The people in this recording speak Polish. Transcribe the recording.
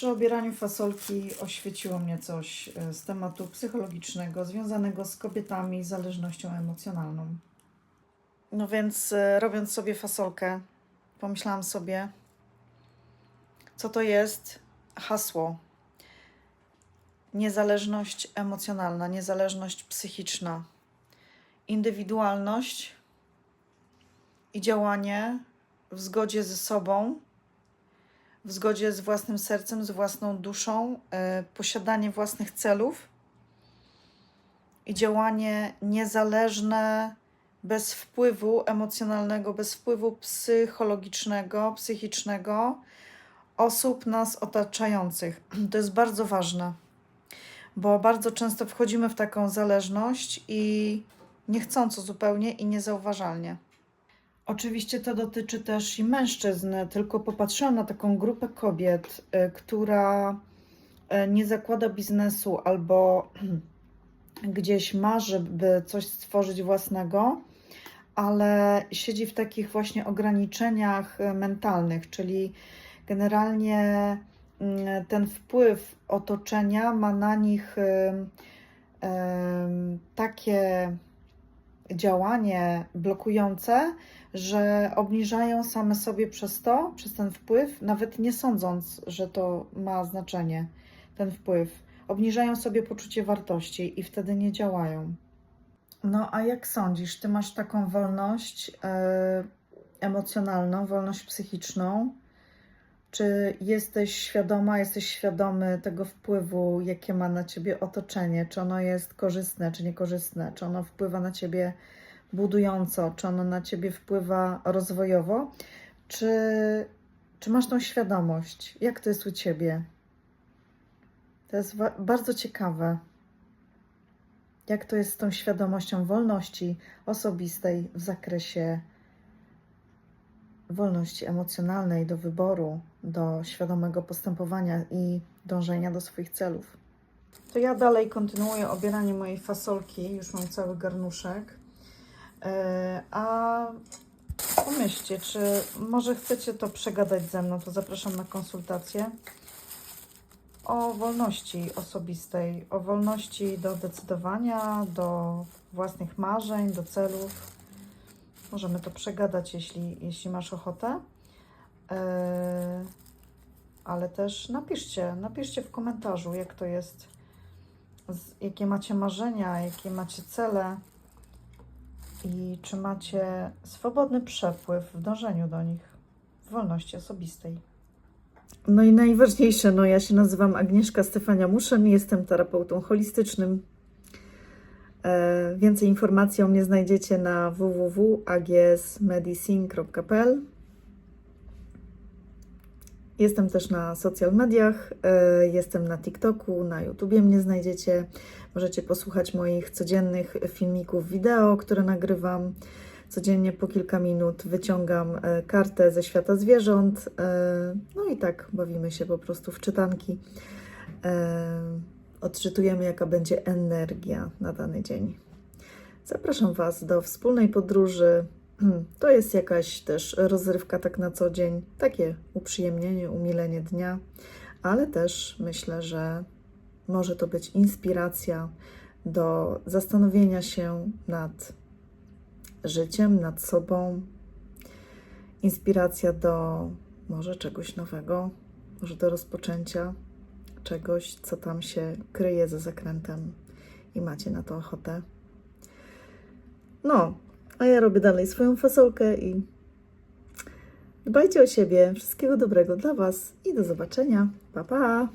Przy obieraniu fasolki oświeciło mnie coś e, z tematu psychologicznego związanego z kobietami z zależnością emocjonalną. No więc e, robiąc sobie fasolkę, pomyślałam sobie, co to jest hasło. Niezależność emocjonalna, niezależność psychiczna, indywidualność i działanie w zgodzie ze sobą, w zgodzie z własnym sercem, z własną duszą, e, posiadanie własnych celów i działanie niezależne, bez wpływu emocjonalnego, bez wpływu psychologicznego, psychicznego osób nas otaczających. To jest bardzo ważne, bo bardzo często wchodzimy w taką zależność i niechcąco zupełnie i niezauważalnie. Oczywiście to dotyczy też i mężczyzn, tylko popatrzyłam na taką grupę kobiet, y, która y, nie zakłada biznesu albo gdzieś marzy, by coś stworzyć własnego, ale siedzi w takich właśnie ograniczeniach y, mentalnych, czyli generalnie mm, ten wpływ otoczenia ma na nich takie działanie blokujące, że obniżają same sobie przez to, przez ten wpływ, nawet nie sądząc, że to ma znaczenie, ten wpływ. Obniżają sobie poczucie wartości i wtedy nie działają. No a jak sądzisz, ty masz taką wolność e, emocjonalną, wolność psychiczną? Czy jesteś świadoma, jesteś świadomy tego wpływu, jakie ma na ciebie otoczenie? Czy ono jest korzystne, czy niekorzystne? Czy ono wpływa na ciebie budująco? Czy ono na ciebie wpływa rozwojowo? Czy, czy masz tą świadomość? Jak to jest u ciebie? To jest bardzo ciekawe. Jak to jest z tą świadomością wolności osobistej w zakresie wolności emocjonalnej do wyboru, do świadomego postępowania i dążenia do swoich celów. To ja dalej kontynuuję obieranie mojej fasolki, już mam cały garnuszek. E, A pomyślcie, czy może chcecie to przegadać ze mną, to zapraszam na konsultację o wolności osobistej, o wolności do decydowania, do własnych marzeń, do celów. Możemy to przegadać, jeśli, jeśli masz ochotę. Yy, ale też napiszcie, napiszcie w komentarzu, jak to jest, jakie macie marzenia, jakie macie cele i czy macie swobodny przepływ w dążeniu do nich, w wolności osobistej. No i najważniejsze, no ja się nazywam Agnieszka Stefania Muszyn, jestem terapeutą holistycznym. E, Więcej informacji o mnie znajdziecie na www.agsmedicine.pl. Jestem też na social mediach, e, jestem na TikToku, na YouTubie mnie znajdziecie. Możecie posłuchać moich codziennych filmików wideo, które nagrywam. Codziennie po kilka minut wyciągam e, kartę ze świata zwierząt. No i tak bawimy się po prostu w czytanki. Odczytujemy, jaka będzie energia na dany dzień. Zapraszam Was do wspólnej podróży. To jest jakaś też rozrywka tak na co dzień, takie uprzyjemnienie, umilenie dnia, ale też myślę, że może to być inspiracja do zastanowienia się nad życiem, nad sobą, inspiracja do może czegoś nowego, może do rozpoczęcia czegoś, co tam się kryje za zakrętem i macie na to ochotę. No, a ja robię dalej swoją fasolkę i dbajcie o siebie. Wszystkiego dobrego dla Was i do zobaczenia. Pa, pa!